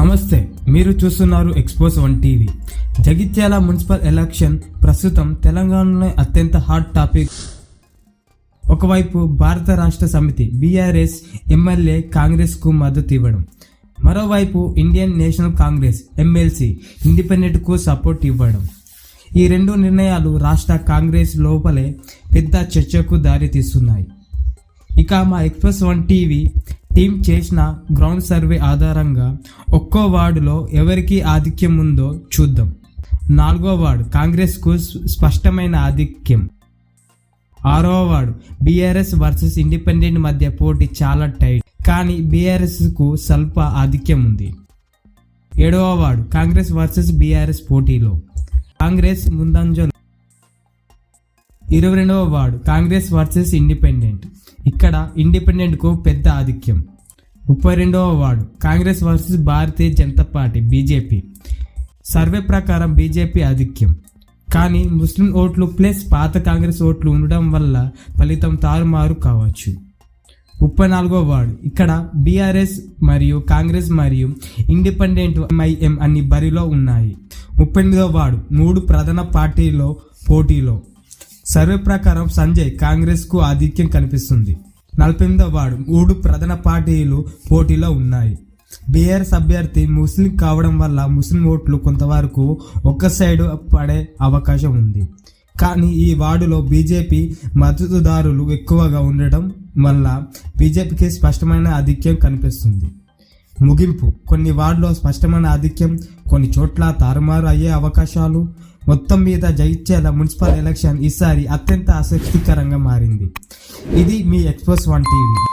నమస్తే మీరు చూస్తున్నారు expose one TV Jagtial municipal election ప్రస్తుతం తెలంగాణలో అత్యంత హాట్ టాపిక్. ఒకవైపు భారత రాష్ట్ర సమితి బీఆర్ఎస్ ఎమ్మెల్యే కాంగ్రెస్కు మద్దతు ఇవ్వడం. మరోవైపు ఇండియన్ నేషనల్ కాంగ్రెస్ ఎమ్మెల్సీ ఇండిపెండెంట్కు సపోర్ట్ ఇవ్వడం. ఈ రెండు నిర్ణయాలు రాష్ట్ర కాంగ్రెస్ లోపలే పెద్ద చర్చకు దారితీస్తున్నాయి. ఇక మా ఎక్స్ప్రెస్ వన్ టీవీ టీం చేసిన గ్రౌండ్ సర్వే ఆధారంగా ఒక్కో వార్డులో ఎవరికి ఆధిక్యం ఉందో చూద్దాం. నాలుగో వార్డు కాంగ్రెస్కు స్పష్టమైన ఆధిక్యం. ఆరో వార్డు బీఆర్ఎస్ వర్సెస్ ఇండిపెండెంట్ మధ్య పోటీ చాలా టైట్ కానీ బీఆర్ఎస్కు స్వల్ప ఆధిక్యం ఉంది. ఏడవ వార్డు కాంగ్రెస్ వర్సెస్ బీఆర్ఎస్ పోటీలో కాంగ్రెస్ ముందంజలో. ఇరవై రెండవ వార్డు కాంగ్రెస్ వర్సెస్ ఇండిపెండెంట్ ఇక్కడ ఇండిపెండెంట్కు పెద్ద ఆధిక్యం. ముప్పై రెండవ ward Congress versus Bharatiya Janata party BJP. Survey ప్రకారం బీజేపీ ఆధిక్యం. కానీ ముస్లిం ఓట్లు ప్లస్ పాత కాంగ్రెస్ ఓట్లు ఉండడం వల్ల ఫలితం తారుమారు కావచ్చు. ముప్పై నాలుగో వార్డు ఇక్కడ బీఆర్ఎస్ మరియు కాంగ్రెస్ మరియు ఇండిపెండెంట్ ఎంఐఎం అన్ని బరిలో ఉన్నాయి. ముప్పై ఎనిమిదో వార్డు మూడు ప్రధాన పార్టీలో పోటీలో. సర్వే ప్రకారం సంజయ్ కాంగ్రెస్కు ఆధిక్యం కనిపిస్తుంది. నలభై వార్డు మూడు ప్రధాన పార్టీలు పోటీలో ఉన్నాయి. బీఆర్ఎస్ అభ్యర్థి ముస్లిం కావడం వల్ల ముస్లిం ఓట్లు కొంతవరకు ఒక్క సైడు పడే అవకాశం ఉంది. కానీ ఈ వార్డులో బీజేపీ మద్దతుదారులు ఎక్కువగా ఉండటం వల్ల బీజేపీకి స్పష్టమైన ఆధిక్యం కనిపిస్తుంది. ముగింపు. కొన్ని వార్డులో స్పష్టమైన ఆధిక్యం కొన్ని చోట్ల తారుమారు అయ్యే అవకాశాలు మొత్తం మీద జగిత్యాల మున్సిపల్ ఎలక్షన్ ఈసారి అత్యంత ఆసక్తికరంగా మారింది. ఇది మీ ఎక్స్ప్రెస్ వన్ టీవీ.